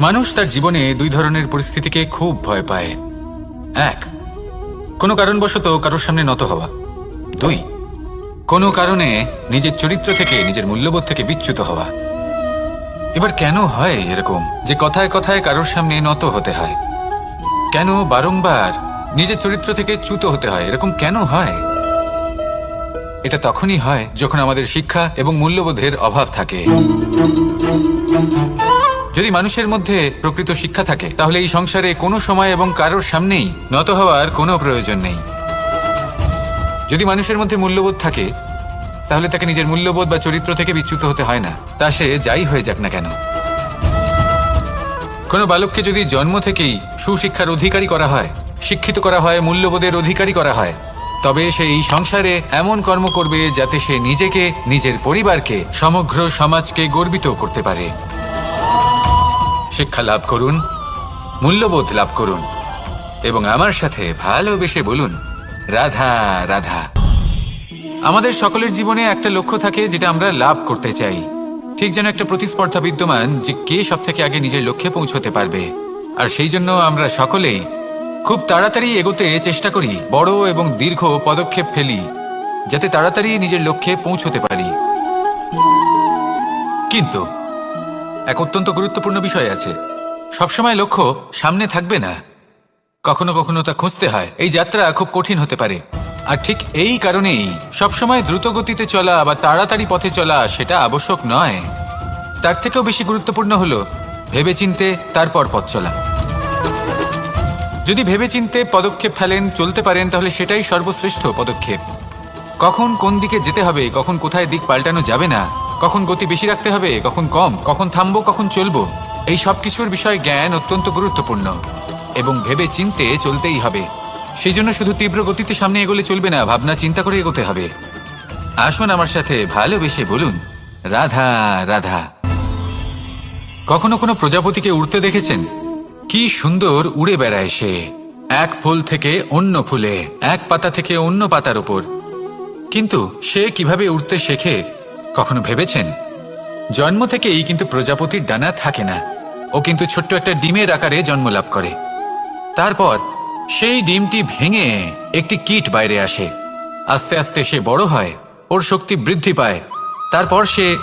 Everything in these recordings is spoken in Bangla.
মানুষ তার জীবনে দুই ধরনের পরিস্থিতিকে খুব ভয় পায়। এক, কোনো কারণবশত কারোর সামনে নত হওয়া। দুই, কোনো কারণে নিজের চরিত্র থেকে নিজের মূল্যবোধ থেকে বিচ্যুত হওয়া। এবার কেন হয় এরকম যে কথায় কথায় কারোর সামনে নত হতে হয়? কেন বারংবার নিজের চরিত্র থেকে চ্যুত হতে হয়? এরকম কেন হয়? এটা তখনই হয় যখন আমাদের শিক্ষা এবং মূল্যবোধের অভাব থাকে। যদি মানুষের মধ্যে প্রকৃত শিক্ষা থাকে, তাহলে এই সংসারে কোনো সময় এবং কারোর সামনেই নত হওয়ার কোনো প্রয়োজন নেই। যদি মানুষের মধ্যে মূল্যবোধ থাকে, তাহলে তাকে নিজের মূল্যবোধ বা চরিত্র থেকে বিচ্যুত হতে হয় না। তা সে যাই হয়ে যাক না কেন। কোনো বালককে যদি জন্ম থেকেই সুশিক্ষার অধিকারী করা হয়, শিক্ষিত করা হয়, মূল্যবোধের অধিকারী করা হয়, তবে সে এই সংসারে এমন কর্ম করবে যাতে সে নিজেকে, নিজের পরিবারকে, সমগ্র সমাজকে গর্বিত করতে পারে। শিক্ষা লাভ করুন, মূল্যবোধ লাভ করুন, এবং আমার সাথে ভালোবেসে বলুন, রাধা রাধা। আমাদের সকলের জীবনে একটা লক্ষ্য থাকে যেটা আমরা লাভ করতে চাই। ঠিক যেন একটা প্রতিস্পর্ধা বিদ্যমান যে কে সব থেকে আগে নিজের লক্ষ্যে পৌঁছতে পারবে। আর সেই জন্য আমরা সকলেই খুব তাড়াতাড়ি এগোতে চেষ্টা করি, বড় এবং দীর্ঘ পদক্ষেপ ফেলি, যাতে তাড়াতাড়ি নিজের লক্ষ্যে পৌঁছতে পারি। কিন্তু এক অত্যন্ত গুরুত্বপূর্ণ বিষয় আছে। সবসময় লক্ষ্য সামনে থাকবে না। কখনো কখনো তা খুঁজতে হয়। এই যাত্রা খুব কঠিন হতে পারে। আর ঠিক এই কারণেই সবসময় দ্রুত গতিতে চলা বা তাড়াতাড়ি পথে চলা সেটা আবশ্যক নয়। তার থেকেও বেশি গুরুত্বপূর্ণ হলো ভেবেচিন্তে তারপর পথ চলা। যদি ভেবেচিন্তে পদক্ষেপ ফেলেন, চলতে পারেন, তাহলে সেটাই সর্বশ্রেষ্ঠ পদক্ষেপ। কখন কোন দিকে যেতে হবে, কখন কোথায় দিক পাল্টানো যাবে না কখন গতি বেশি রাখতে হবে, কখন কম, কখন থামবো, কখন চলবো, এই সব কিছুর বিষয়ে জ্ঞান অত্যন্ত গুরুত্বপূর্ণ এবং ভেবে চিনতে চলতেই হবে। সেই জন্য শুধু তীব্র গতিতে সামনে এগোলে চলবে না, ভাবনা চিন্তা করে এগোতে হবে। আসুন আমার সাথে ভালোবেসে বলুন, রাধা রাধা। কখনো কোনো প্রজাপতিকে উড়তে দেখেছেন? কি সুন্দর উড়ে বেড়ায় সে। এক ফুল থেকে অন্য ফুলে, এক পাতা থেকে অন্য পাতার উপর। কিন্তু সে কীভাবে উড়তে শেখে কখনো ভেবেছেন? জন্ম থেকেই কিন্তু প্রজাপতির ডানা থাকে না। ও কিন্তু ছোট্ট একটা ডিমের আকারে জন্ম লাভ করে। তারপর সেই ডিমটি ভেঙে একটি কীট বাইরে আসে। আস্তে আস্তে সে বড় হয়, ওর শক্তি বৃদ্ধি পায়। তারপর সে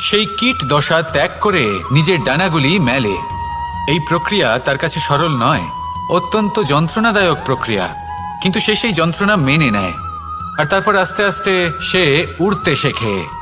সেই কীট দশা ত্যাগ করে নিজের ডানাগুলি মেলে। এই প্রক্রিয়া তার কাছে সরল নয়, অত্যন্ত যন্ত্রণাদায়ক প্রক্রিয়া। কিন্তু সে সেই যন্ত্রণা মেনে নেয়। আর তারপর আস্তে আস্তে সে উড়তে শেখে।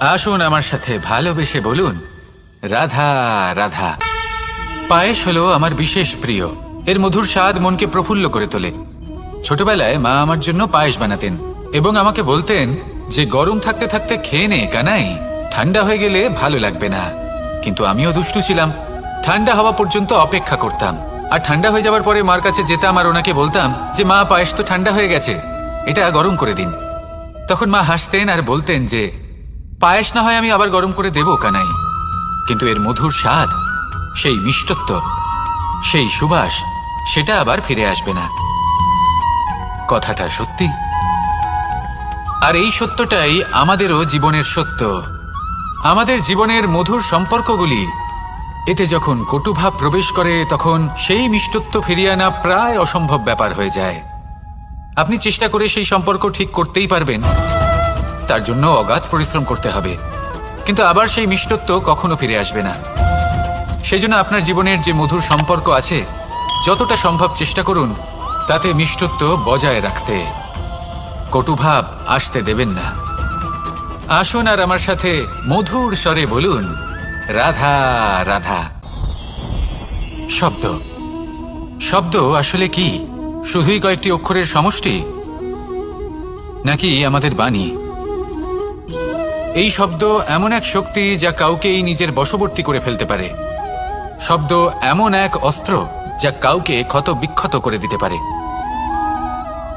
আসুন আমার সাথে ভালোবেসে বলুন, রাধা রাধা। পায়েস হলো আমার বিশেষ প্রিয়। এর মধুর স্বাদ মনকে প্রফুল্ল করে তোলে। ছোটবেলায় মা আমার জন্য পায়েস বানাতেন এবং আমাকে বলতেন যে গরম থাকতে থাকতে খেয়ে নে, কানাই। ঠান্ডা হয়ে গেলে ভালো লাগবে না। কিন্তু আমিও দুষ্টু ছিলাম। ঠান্ডা হওয়া পর্যন্ত অপেক্ষা করতাম। আর ঠান্ডা হয়ে যাবার পরে মার কাছে যেতাম আর ওনাকে বলতাম যে, মা, পায়েস তো ঠান্ডা হয়ে গেছে। এটা গরম করে দিন। তখন মা হাসতেন আর বলতেন যে পায়েস না হয় আমি আবার গরম করে দেবো কানাই। কিন্তু এর মধুর স্বাদ, সেই মিষ্টত্ব, সেই সুবাস, সেটা আবার ফিরে আসবে না। কথাটা সত্যি? আর এই সত্যটাই আমাদেরও জীবনের সত্য। আমাদের জীবনের মধুর সম্পর্কগুলি, এতে যখন কটুভাব প্রবেশ করে, তখন সেই মিষ্টত্ব ফিরিয়ে আনা প্রায় অসম্ভব ব্যাপার হয়ে যায়। আপনি চেষ্টা করে সেই সম্পর্ক ঠিক করতেই পারবেন। তার জন্য অগাধ পরিশ্রম করতে হবে। কিন্তু আবার সেই মিষ্টত্ব কখনো ফিরে আসবে না। সেই জন্য আপনার জীবনের যে মধুর সম্পর্ক আছে, যতটা সম্ভব চেষ্টা করুন, তাতে মিষ্টত্ব বজায় রাখতে। কটুভাব আসতে দেবেন না। আসুন আর আমার সাথে মধুর স্বরে বলুন, রাধা রাধা। শব্দ। শব্দ আসলে কি? শুধুই কয়েকটি অক্ষরের সমষ্টি? নাকি আমাদের বাণী? এই শব্দ এমন এক শক্তি যা কাউকেই নিজের বশবর্তী করে ফেলতে পারে। শব্দ এমন এক অস্ত্র যা কাউকে ক্ষত বিক্ষত করে দিতে পারে।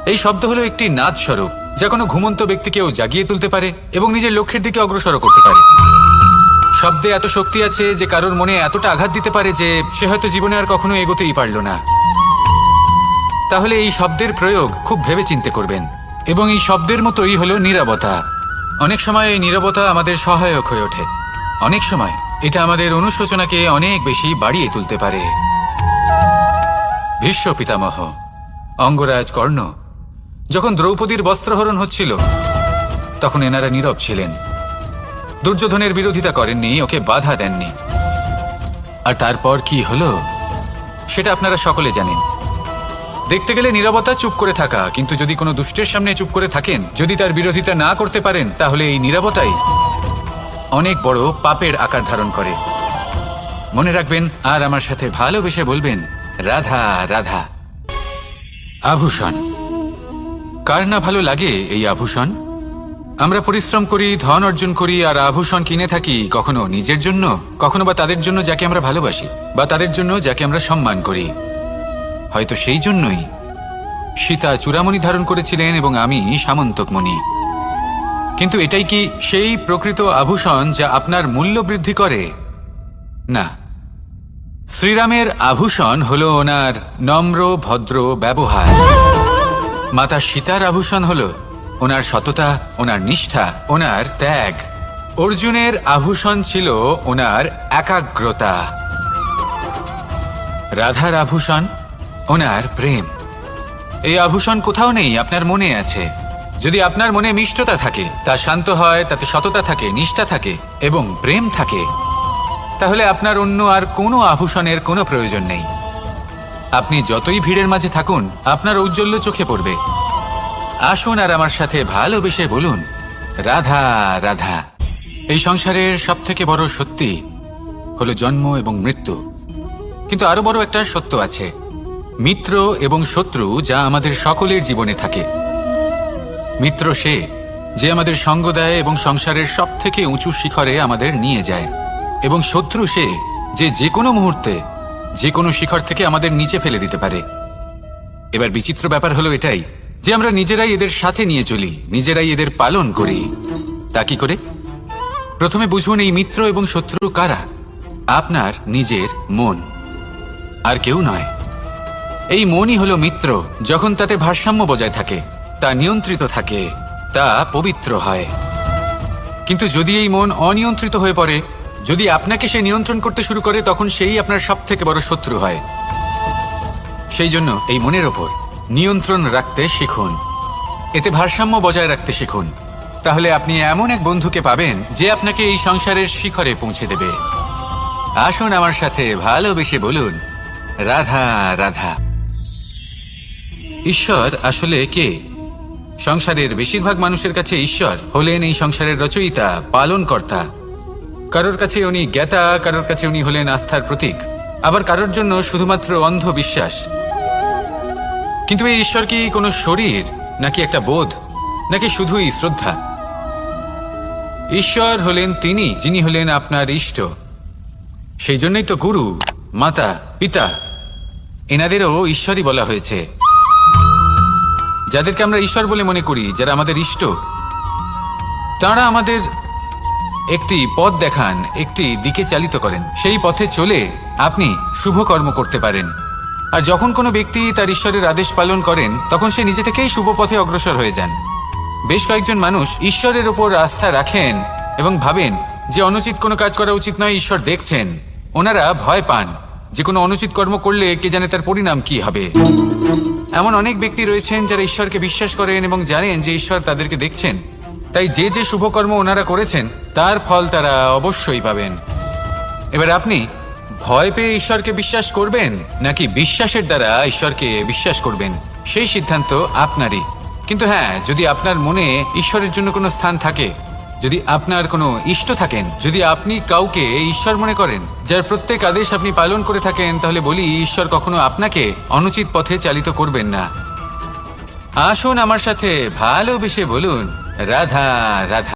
এই শব্দ হলো একটি নাদ স্বরূপ যা কোনো ঘুমন্ত ব্যক্তিকেও জাগিয়ে তুলতে পারে এবং নিজের লক্ষ্যের দিকে অগ্রসর করতে পারে। শব্দে এত শক্তি আছে যে কারোর মনে এতটা আঘাত দিতে পারে যে সে হয়তো জীবনে আর কখনো এগোতেই পারল না। তাহলে এই শব্দের প্রয়োগ খুব ভেবে চিন্তে করবেন এবং এই শব্দের মতোই হলো নীরবতা। অনেক সময় এই নীরবতা আমাদের সহায়ক হয়ে ওঠে। অনেক সময় এটা আমাদের অনুশোচনাকে অনেক বেশি বাড়িয়ে তুলতে পারে। ভীষ্ম পিতামহ, অঙ্গরাজ কর্ণ, যখন দ্রৌপদীর বস্ত্রহরণ হচ্ছিল, তখন এনারা নীরব ছিলেন। দুর্যোধনের বিরোধিতা করেননি, ওকে বাধা দেননি। আর তারপর কি হলো, সেটা আপনারা সকলে জানেন। দেখতে গেলে নীরবতা চুপ করে থাকা, কিন্তু যদি কোনো দুষ্টের সামনে চুপ করে থাকেন, যদি তার বিরোধিতা না করতে পারেন, তাহলে এই নীরবতাই অনেক বড় পাপের আকার ধারণ করে। মনে রাখবেন, আর আমার সাথে ভালোবেসে বলবেন, রাধা রাধা। আভূষণ। কার না ভালো লাগে এই আভূষণ? আমরা পরিশ্রম করি, ধন অর্জন করি, আর আভূষণ কিনে থাকি কখনো নিজের জন্য, কখনো বা তাদের জন্য যাকে আমরা ভালোবাসি, বা তাদের জন্য যাকে আমরা সম্মান করি। হয়তো সেই জন্যই। সীতা চূড়ামণি ধারণ করেছিলেন এবং আমি সামন্তকমণি। কিন্তু এটাই কি সেই প্রকৃত আভূষণ যা আপনার মূল্য বৃদ্ধি করে? না। শ্রীরামের আভূষণ হল ওনার নম্র, ভদ্র ব্যবহার। মাতা সীতার আভূষণ হল ওনার সততা, ওনার নিষ্ঠা, ওনার ত্যাগ। অর্জুনের আভূষণ ছিল ওনার একাগ্রতা। রাধার আভূষণ ওনার প্রেম। এই আভূষণ কোথাও নেই, আপনার মনে আছে। যদি আপনার মনে মিষ্টতা থাকে, তা শান্ত হয়, তাতে সততা থাকে, নিষ্ঠা থাকে এবং প্রেম থাকে, তাহলে আপনার অন্য আর কোনো আভূষণের কোনো প্রয়োজন নেই। আপনি যতই ভিড়ের মাঝে থাকুন, আপনার ঔজ্জ্বল্য চোখে পড়বে। আসুন আর আমার সাথে ভালোবেসে বলুন, রাধা রাধা। এই সংসারের সব থেকে বড় সত্যি হলো জন্ম এবং মৃত্যু। কিন্তু আরও বড় একটা সত্য আছে। মিত্র এবং শত্রু যা আমাদের সকলের জীবনে থাকে। মিত্র সে, যে আমাদের সঙ্গ দেয় এবং সংসারের সব থেকে উঁচু শিখরে আমাদের নিয়ে যায়। এবং শত্রু সে, যে যে কোনো মুহূর্তে যে কোনো শিখর থেকে আমাদের নিচে ফেলে দিতে পারে। এবার বিচিত্র ব্যাপার হলো এটাই, যে আমরা নিজেরাই এদের সাথে নিয়ে চলি, নিজেরাই এদের পালন করি। তা কি করে? প্রথমে বুঝুন এই মিত্র এবং শত্রু কারা। আপনার নিজের মন। আর কেউ নয়। এই মনই হলো মিত্র, যখন তাতে ভারসাম্য বজায় থাকে, তা নিয়ন্ত্রিত থাকে, তা পবিত্র হয়। কিন্তু যদি এই মন অনিয়ন্ত্রিত হয়ে পড়ে, যদি আপনাকে সে নিয়ন্ত্রণ করতে শুরু করে, তখন সেই আপনার সব থেকে বড় শত্রু হয়। সেই জন্য এই মনের ওপর নিয়ন্ত্রণ রাখতে শিখুন। এতে ভারসাম্য বজায় রাখতে শিখুন। তাহলে আপনি এমন এক বন্ধুকে পাবেন, যে আপনাকে এই সংসারের শিখরে পৌঁছে দেবে। আসুন আমার সাথে ভালোবেসে বলুন, রাধা রাধা। ঈশ্বর আসলে কে? সংসারের বেশিরভাগ মানুষের কাছে ঈশ্বর হলেন এই সংসারের রচয়িতা, পালনকর্তা। কারোর কাছে উনি জ্ঞাতা, কারোর কাছে উনি হলেন আস্থার প্রতীক। আবার কারোর জন্য শুধুমাত্র অন্ধ বিশ্বাস কিন্তু এই ঈশ্বর কি কোনো শরীর, নাকি একটা বোধ, নাকি শুধুই শ্রদ্ধা? ঈশ্বর হলেন তিনি, যিনি হলেন আপনার ইষ্ট। সেই জন্যই তো গুরু, মাতা, পিতা, এনাদেরও ঈশ্বরই বলা হয়েছে। যাদেরকে আমরা ঈশ্বর বলে মনে করি, যারা আমাদের ইষ্ট, তারা আমাদের একটি পথ দেখান, একটি দিকে চালিত করেন। সেই পথে চলে আপনি শুভ কর্ম করতে পারেন। আর যখন কোনো ব্যক্তি তার ঈশ্বরের আদেশ পালন করেন, তখন সে নিজে থেকেই শুভ পথে অগ্রসর হয়ে যান। বেশ কয়েকজন মানুষ ঈশ্বরের ওপর আস্থা রাখেন এবং ভাবেন যে অনুচিত কোনো কাজ করা উচিত নয়, ঈশ্বর দেখছেন। ওনারা ভয় পান যে কোনো অনুচিত কর্ম করলে কে জানে তার পরিণাম কি হবে। এমন অনেক ব্যক্তি রয়েছেন যারা ঈশ্বরকে বিশ্বাস করেন এবং জানেন যে ঈশ্বর তাদেরকে দেখছেন। তাই যে যে শুভকর্ম ওনারা করেছেন, তার ফল তারা অবশ্যই পাবেন। এবার আপনি ভয় পেয়ে ঈশ্বরকে বিশ্বাস করবেন, নাকি বিশ্বাসের দ্বারা ঈশ্বরকে বিশ্বাস করবেন? সেই সিদ্ধান্ত আপনারই। কিন্তু হ্যাঁ যদি আপনার মনে ঈশ্বরের জন্য কোনো স্থান থাকে যদি আপনার কোনো ইষ্ট থাকেন, যদি আপনি কাউকে ঈশ্বর মনে করেন, যার প্রত্যেক আদেশ আপনি পালন করে থাকেন, তাহলে বলি, ঈশ্বর কখনো আপনাকে অনুচিত পথে চালিত করবেন না। আসুন আমার সাথে ভালোবেসে বলুন। রাধা রাধা।